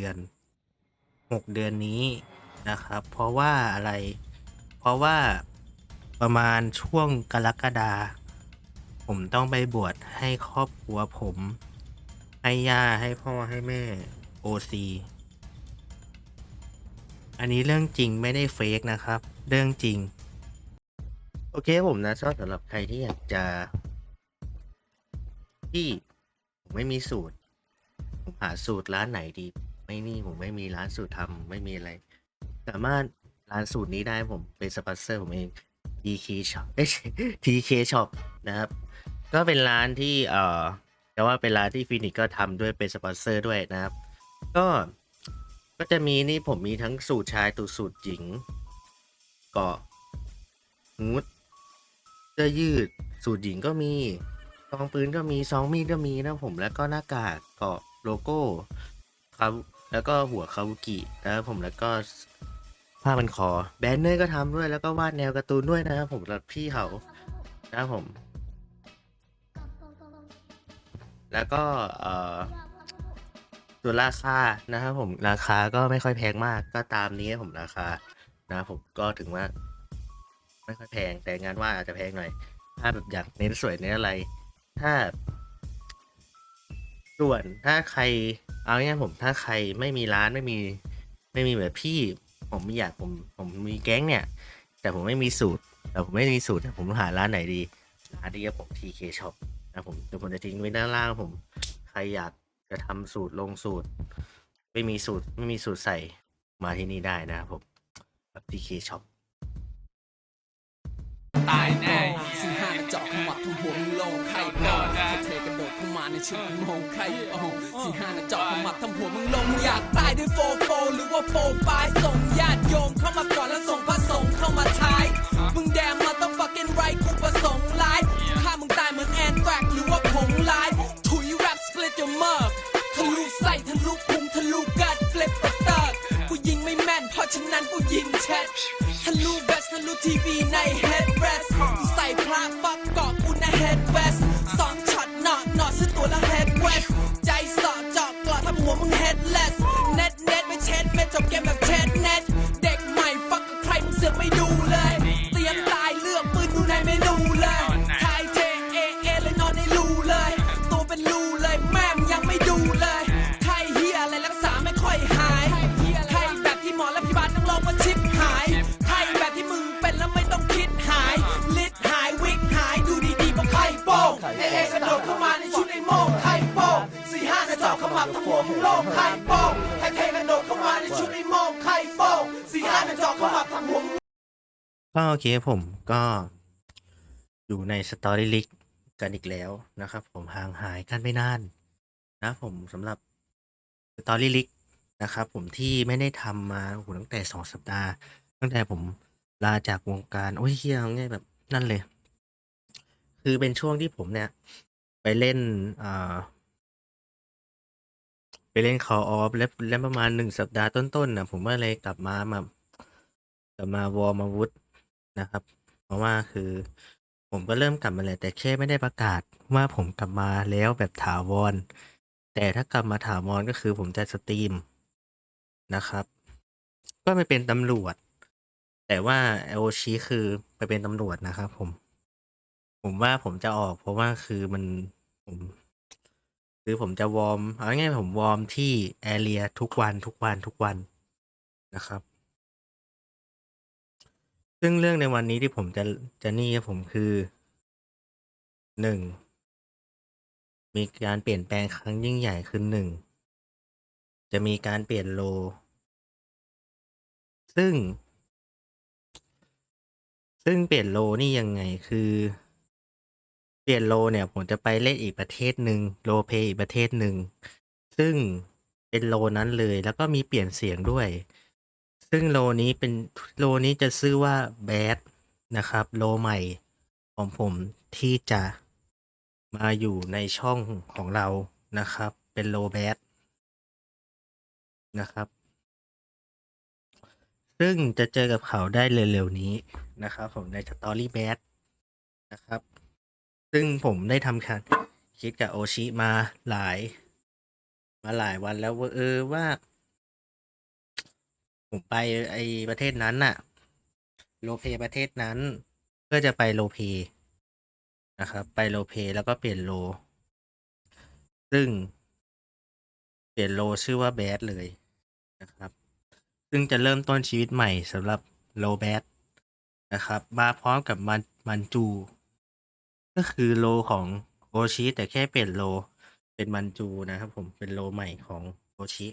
ดือนหกเดือนนี้นะครับ เพราะว่าอะไร เพราะว่าประมาณช่วงกรกฎาผมต้องไปบวชให้ครอบครัวผม ให้ย่าให้พ่อให้แม่โอซีอันนี้เรื่องจริงไม่ได้เฟกนะครับ เรื่องจริง โอเคผมนะชอบสำหรับใครที่อยากจะ ที่ผมไม่มีสูตรผมหาสูตรร้านไหนดี ไม่มีผมไม่มีร้านสูตรทำไม่มีอะไร สามารถร้านสูตรนี้ได้ผมเป็นสปอนเซอร์ผมเอง TK Shop เอ้ TK Shop นะครับ ก็เป็นร้านที่เอ่อแต่ว่าเป็นร้านที่ฟินิกก็ทำด้วยเป็นสปอนเซอร์ด้วยนะครับ ก็ก็จะมีนี่ผมมีทั้งสูตรชายตัวสูตรหญิงเกาะฮูดเสื้อยืด สูตรหญิงก็มีซองปืนก็มีซองมีดก็มีนะผมแล้วก็หน้ากากเกาะโลโก้ครับ แล้วก็หัวคาบุกินะครับผมแล้วก็ผ้าพันคอแบนเนอร์ก็ทำด้วยแล้วก็วาดแนวการ์ตูนด้วยนะครับผมสำหรับพี่เขานะครับผม แล้วก็เอ่อส่วนราคานะครับผมราคาก็ไม่ค่อยแพงมากก็ตามนี้ครับผมราคานะครับผมก็ถึงว่า ไม่ค่อยแพงแต่งานว่าอาจจะแพงหน่อย ถ้าแบบอยากเน้นสวยเน้นอะไร ถ้า ส่วนถ้าใครเอาง่ายๆผมถ้าใครไม่มีร้านไม่มีไม่มีแบบพี่ ผมไม่อยากผมผมมีแก๊งเนี่ย แต่ผมไม่มีสูตร แต่ผมไม่มีสูตรผมหาร้านไหนดีร้านที่ผม TK Shop นะผมเดี๋ยวผมจะทิ้งไว้ด้านล่างผม ใครอยากจะทำสูตรลงสูตร ไม่มีสูตรไม่มีสูตรใส่มาที่นี่ได้นะครับผมแบบ TK Shop ตายแน่สี่ห้าเจาะขมับทำหัวมึงลงใครโดนแค่เทกระโดด เข้ามาในชุดมึงมองใครโอ้สี่ห้านะจอกขมับทำหัวมึงลงมึงอยากตายด้วยโฟโฟหรือว่าโฟปลายส่งญาติโยมเข้ามาก่อนแล้วส่งพระสงฆ์เข้ามาท้าย มึงแดงมาต้อง fucking right กูประสงค์ร้ายถ้ามึงตายเหมือนแอนแฟกหรือว่าผง มับทั้งวงโล่งไข้โป้งไทเทกระโดดเข้ามาในชุดไอ้โม่งไข้โป้งสี่ห้าจะเจาะขมับทั้งหัวมึงก็โอเคผมก็อยู่ในสตอรี่ลิกกันอีกแล้วนะครับ ผมห่างหายกันไม่นานนะผมสำหรับสตอรี่ลิกนะครับผมที่ไม่ได้ทำมาโอ้โหตั้งแต่สองสัปดาห์ ตั้งแต่ผมลาจากวงการโอ้ยเฮียเอาง่ายแบบนั่นเลย คือเป็นช่วงที่ผมเนี่ย ไปเล่นอ่า ไปเล่น Call of แล้วแล้วประมาณหนึ่งสัปดาห์ต้นๆนะผมก็เลยกลับมามา กลับมาวอร์มาวุธนะครับ เพราะว่าคือ ผมก็เริ่มกลับมาเลยแต่แค่ไม่ได้ประกาศว่าผมกลับมาแล้วแบบถาวร แต่ถ้ากลับมาถาวรก็คือผมจะสตรีมนะครับ ก็ไม่เป็นตำรวจ แต่ว่าโอชิคือไปเป็นตำรวจนะครับผม ผมว่าผมจะออกเพราะว่าคือมันผม คือผมจะวอร์มเอาง่ายๆผมวอร์มที่แอเรียทุกวันทุกวันทุกวันนะครับ ซึ่งเรื่องในวันนี้ที่ผมจะจะนี่ผมคือหนึ่งมีการเปลี่ยนแปลงครั้งยิ่งใหญ่คือหนึ่งจะมีการเปลี่ยนโล ซึ่ง ซึ่งเปลี่ยนโลนี่ยังไงคือ เปลี่ยนโลเนี่ยผมจะไปเล่นอีกประเทศหนึ่งโลเพอีกประเทศหนึ่ง ซึ่งเป็นโลนั้นเลยแล้วก็มีเปลี่ยนเสียงด้วย ซึ่งโลนี้เป็นโลนี้จะชื่อว่าแบดนะครับ โลใหม่ของผมที่จะมาอยู่ในช่องของเรานะครับ เป็นโลแบดนะครับ ซึ่งจะเจอกับเขาได้เร็วๆนี้นะครับ ผมในสตอรี่แบดนะครับ ซึ่งผมได้ทำการคิดกับโอชิมาหลาย มาหลายวันแล้วว่าเออว่า ผมไปไอประเทศนั้นน่ะ โลเพประเทศนั้น เพื่อจะไปโลเพนะครับ ไปโลเพแล้วก็เปลี่ยนโล ซึ่ง เปลี่ยนโลชื่อว่าแบดเลยนะครับ ซึ่งจะเริ่มต้นชีวิตใหม่สำหรับโลแบดนะครับ มาพร้อมกับมันมันจู ก็คือโลของโอชิแต่แค่เปลี่ยนโล เป็นมันจูนะครับผมเป็นโลใหม่ของโอชิ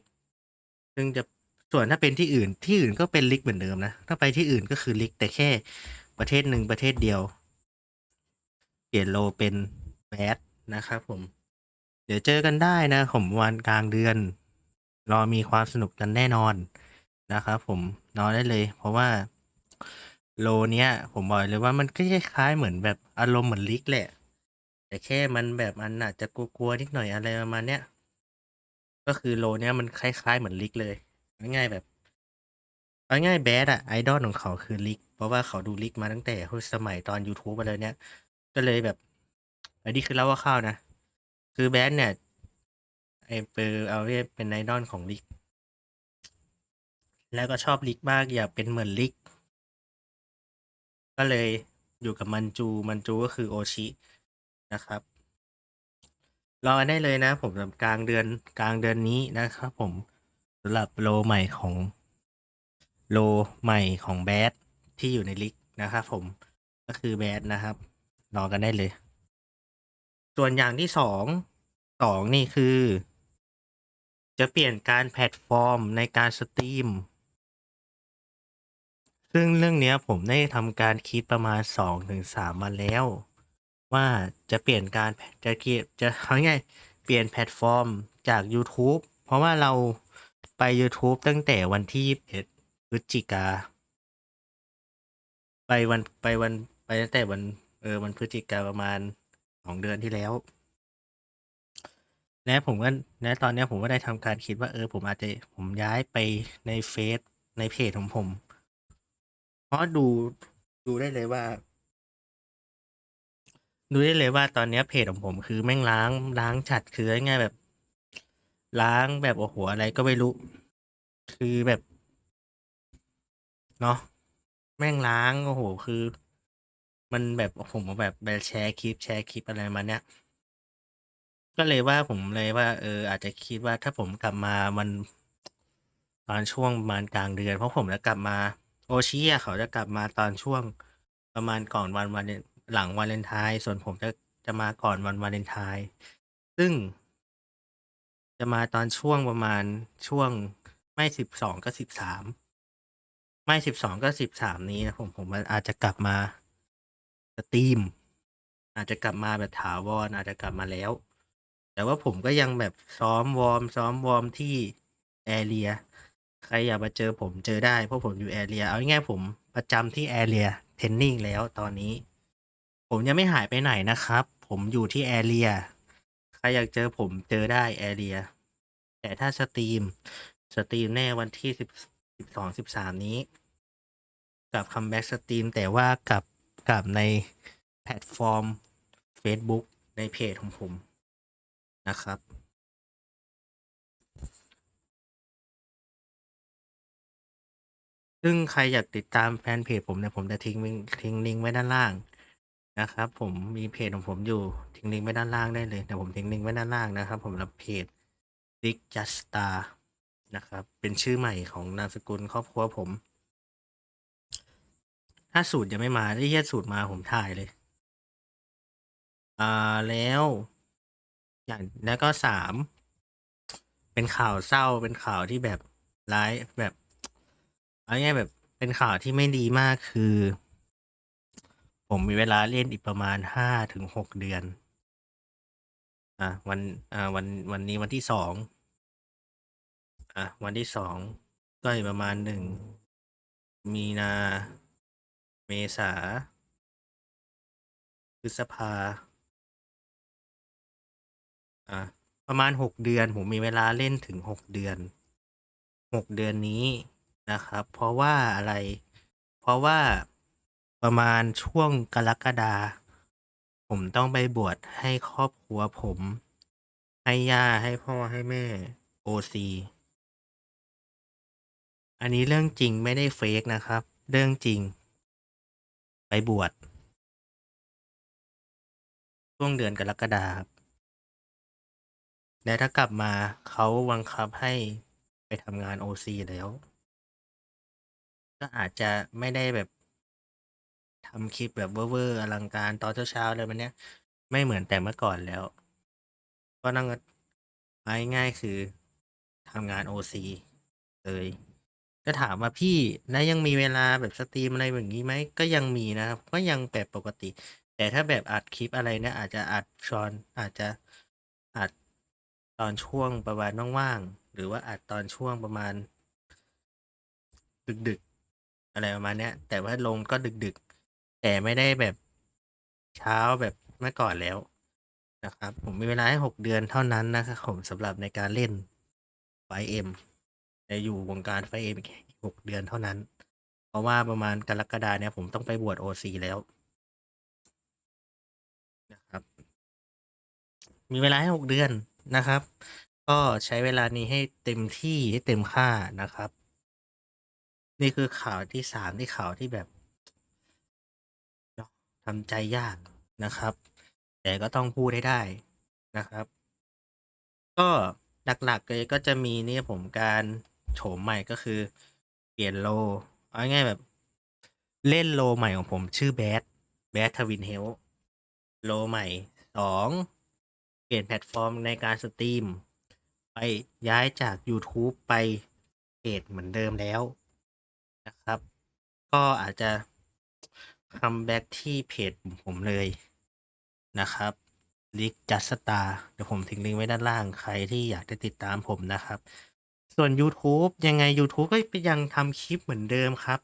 ซึ่งจะส่วนถ้าเป็นที่อื่นที่อื่นก็เป็นลิกเหมือนเดิมนะ ถ้าไปที่อื่นก็คือลิกแต่แค่ประเทศหนึ่งประเทศเดียว เปลี่ยนโลเป็นแบดนะครับผม เดี๋ยวเจอกันได้นะผมวันกลางเดือน รอมีความสนุกกันแน่นอนนะครับผมนอนได้เลย เพราะว่า โลเนี้ย ผมบอกเลยว่ามันก็คล้ายๆเหมือนแบบอารมณ์เหมือนลิกแหละ แต่แค่มันแบบมันอาจจะกลัวๆนิดหน่อยอะไรประมาณเนี้ยก็คือโลเนี้ยมันคล้ายๆเหมือนลิกเลยง่ายๆแบบเอาง่ายแบดอะไอดอลของเขาคือลิก เพราะว่าเขาดูลิกมาตั้งแต่สมัยตอน YouTube อะไรเนี้ยก็เลยแบบอันนี้คือเล่าว่าข้าวนะ คือแบดเนี่ยไอเปอร์เอาเรียกเป็นไอดอลของลิก แล้วก็ชอบลิกมากอยากเป็นเหมือนลิก ก็เลยอยู่กับมันจู มันจูก็คือโอชินะครับ รอได้เลยนะ ผมกับกลางเดือนกลางเดือนนี้นะครับ ผมสำหรับโลใหม่ของโลใหม่ของแบดที่อยู่ในลิกนะครับผมก็คือแบดนะครับ รอกันได้เลย ส่วนอย่างที่สองสองนี่คือ จะเปลี่ยนการแพลตฟอร์มในการสตรีม ซึ่งเรื่องเนี้ยผมได้ทำการคิดประมาณสองถึงสามวันแล้ว ว่าจะเปลี่ยนการจะเกียจะเอาง่ายๆเปลี่ยนแพลตฟอร์มจาก YouTube เพราะว่าเราไป YouTube ตั้งแต่วันที่ 21พฤศจิกา ไปวันไปวันไปตั้งแต่วันเออวันพฤศจิกาประมาณสองเดือนที่แล้ว และผมก็และตอนเนี้ยผมก็ได้ทำการคิดว่าเออผมอาจจะผมย้ายไปในเฟซในเพจของผม เพราะดูดูได้เลยว่า ดูได้เลยว่าตอนเนี้ยเพจของผมคือแม่งล้างล้างจัดคือง่ายๆแบบ ล้างแบบโอ้โหอะไรก็ไม่รู้ คือแบบเนาะแม่งล้างโอ้โหคือ มันแบบผมแบบแบบแชร์คลิปแชร์คลิปอะไรมาเนี้ยก็เลยว่าผมเลยว่า เออ อาจจะคิดว่าถ้าผมกลับมามันตอนช่วงประมาณกลางเดือนเพราะผมจะกลับมา โอชิอะเขาจะกลับมาตอนช่วงประมาณก่อนวันวันหลังวาเลนไทน์ส่วนผมจะจะมาก่อนวันวาเลนไทน์ซึ่ง จะมาตอนช่วงประมาณช่วงไม่สิบสองก็สิบสามไม่สิบสองก็สิบสามนี้นะผมผมมันอาจจะกลับมาสตรีม อาจจะกลับมาแบบถาวรอาจจะกลับมาแล้ว แต่ว่าผมก็ยังแบบซ้อมวอร์มซ้อมวอร์มที่แอเรีย ใครอยากมาเจอผมเจอได้เพราะผมอยู่แอเรียเอาง่ายๆผมประจำที่แอเรียเทนนิ่งแล้วตอนนี้ ผมยังไม่หายไปไหนนะครับ ผมอยู่ที่แอเรียใครอยากเจอผมเจอได้แอเรียแต่ถ้าสตรีมสตรีมแน่วันที่สิบสิบสองสิบสามนี้ กับคัมแบ็กสตรีมแต่ว่ากับกับในแพลตฟอร์ม Facebook ในเพจของผมนะครับ ซึ่งใครอยากติดตามแฟนเพจผมเนี่ยผมจะทิ้งลิงก์ทิ้งลิงก์ไว้ด้านล่างนะครับ ผมมีเพจของผมอยู่ทิ้งลิงก์ไว้ด้านล่างได้เลยเดี๋ยวผมทิ้งลิงก์ไว้ด้านล่างนะครับ ผมรับเพจ Dick Just Star นะครับ เป็นชื่อใหม่ของนามสกุลครอบครัวผม ถ้าสูตรยังไม่มาได้เยียสูตรมาผมถ่ายเลย อ่าแล้วอย่างแล้วก็สามเป็นข่าวเศร้าเป็นข่าวที่แบบร้ายแบบ เอาง่ายแบบเป็นข่าวที่ไม่ดีมากคือ ผมมีเวลาเล่นอีกประมาณห้าถึงหกเดือน อะวันอ่าวันวันนี้วันที่สองอะวันที่สองก็อีกประมาณหนึ่งมีนาเมษาพฤษภา อะประมาณหกเดือน ผมมีเวลาเล่นถึงหกเดือนหกเดือนนี้ นะครับ เพราะว่าอะไร เพราะว่าประมาณช่วงกรกฎาผมต้องไปบวชให้ครอบครัวผม ให้ย่าให้พ่อให้แม่โอซีอันนี้เรื่องจริงไม่ได้เฟกนะครับ เรื่องจริง ไปบวชช่วงเดือนกรกฎาคมครับและถ้ากลับมาเขาบังคับให้ไปทำงานโอซีแล้ว ก็อาจจะไม่ได้แบบ ทำคลิปแบบเวอร์ ๆ อลังการตอนเช้า ๆ เลยมันเนี้ย ไม่เหมือนแต่เมื่อก่อนแล้ว ก็นั่งเอาง่ายๆคือทำงานโอซีเลย ก็ถามว่าพี่แล้วยังมีเวลาแบบสตรีมอะไรแบบนี้ไหม ก็ยังมีนะครับ ก็ยังแบบปกติ แต่ถ้าแบบอัดคลิปอะไรเนี่ย อาจจะอัดชอนอาจจะอัดตอนช่วงประมาณว่างๆหรือว่าอัดตอนช่วงประมาณ ดึก อะไรประมาณเนี้ย แต่ว่าลงก็ดึกๆ แต่ไม่ได้แบบเช้าแบบเมื่อก่อนแล้วนะครับ ผมมีเวลาให้หกเดือนเท่านั้นนะครับผมสำหรับในการเล่นไฟเอ็มจะอยู่วงการไฟเอ็มแค่หกเดือนเท่านั้น เพราะว่าประมาณกรกฎาเนี่ยผมต้องไปบวชโอซีแล้วนะครับ มีเวลาให้หกเดือนนะครับ ก็ใช้เวลานี้ให้เต็มที่ให้เต็มค่านะครับ นี่คือข่าวที่สามที่ข่าวที่แบบเนาะทำใจยากนะครับ แต่ก็ต้องพูดให้ได้นะครับ ก็หลักๆเลยก็จะมีนี่ผมการโฉมใหม่ก็คือ เปลี่ยนโลเอาง่ายแบบ เล่นโลใหม่ของผมชื่อแบดแบดทวินเฮลโลใหม่สองเปลี่ยนแพลตฟอร์มในการสตรีม ไปย้ายจาก YouTube ไปเพจเหมือนเดิมแล้ว นะครับ ก็อาจจะคัมแบ็กที่เพจผมเลยนะครับลิกจัสตาเดี๋ยวผมทิ้งลิงก์ไว้ด้านล่างใครที่อยากจะติดตามผมนะครับ ส่วน YouTube ยังไง YouTube ก็ยังทำคลิปเหมือนเดิมครับ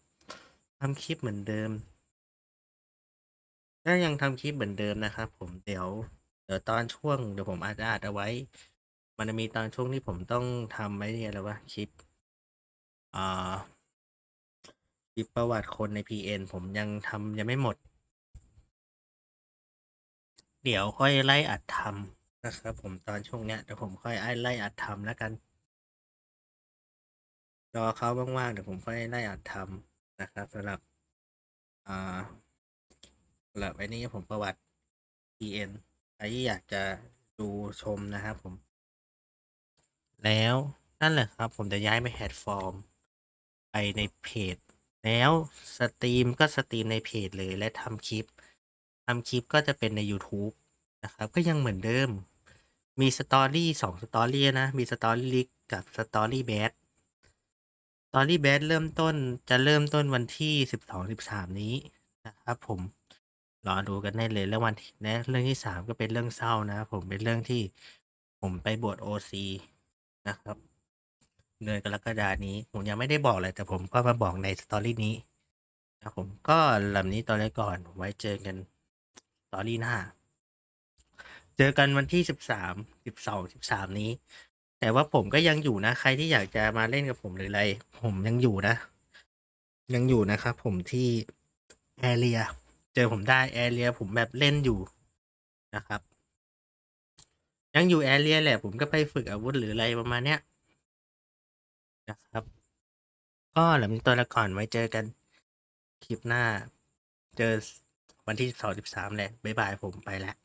ทำคลิปเหมือนเดิมก็ยังทำคลิปเหมือนเดิมนะครับ ผมเดี๋ยว เดี๋ยวตอนช่วงเดี๋ยวผมอาจจะอัดเอาไว้ มันจะมีตอนช่วงที่ผมต้องทำไว้เนี่ยอะไรวะคลิปอ่า คลิปประวัติคนใน PN ผมยังทำยังไม่หมด เดี๋ยวค่อยไล่อัดทำนะครับผมตอนช่วงเนี้ยเดี๋ยวผมค่อยไล่อัดทำแล้วกัน รอเขาว่างๆเดี๋ยวผมค่อยไล่อัดทำนะครับสำหรับอ่าสำหรับไอ้นี่ผมประวัติ PN ใครที่อยากจะดูชมนะครับผม แล้วนั่นแหละครับ ผมจะย้ายไปแพลตฟอร์ม ไปในเพจ แล้วสตรีมก็สตรีมในเพจเลยและทำคลิปทำคลิปก็จะเป็นใน YouTube นะครับ ก็ยังเหมือนเดิม มีสตอรี่สองสตอรี่นะ มีสตอรี่ลิกกับสตอรี่แบดสตอรี่แบดเริ่มต้นจะเริ่มต้นวันที่สิบสองสิบสามนี้นะครับผมรอดูกันได้เลยเรื่องวันที่และเรื่องที่สามก็เป็นเรื่องเศร้านะ ผมเป็นเรื่องที่ผมไปบวชโอซีนะครับ เดือนกรกฎานี้ ผมยังไม่ได้บอกเลยแต่ผมก็มาบอกในสตอรี่นี้นะผมก็ลำนี้ตอนแรกก่อนไว้เจอกันสตอรี่หน้า เจอกันวันที่สิบสามสิบสองสิบสามนี้ แต่ว่าผมก็ยังอยู่นะ ใครที่อยากจะมาเล่นกับผมหรืออะไร ผมยังอยู่นะ ยังอยู่นะครับผมที่แอเรียเจอผมได้แอเรียผมแบบเล่นอยู่นะครับ ยังอยู่แอเรียแหละ ผมก็ไปฝึกอาวุธหรืออะไรประมาณเนี้ย นะครับ ก็หลังตัวละครไว้เจอกันคลิปหน้า เจอวันที่สองสิบสามแหละบ๊ายบายผมไปแล้ว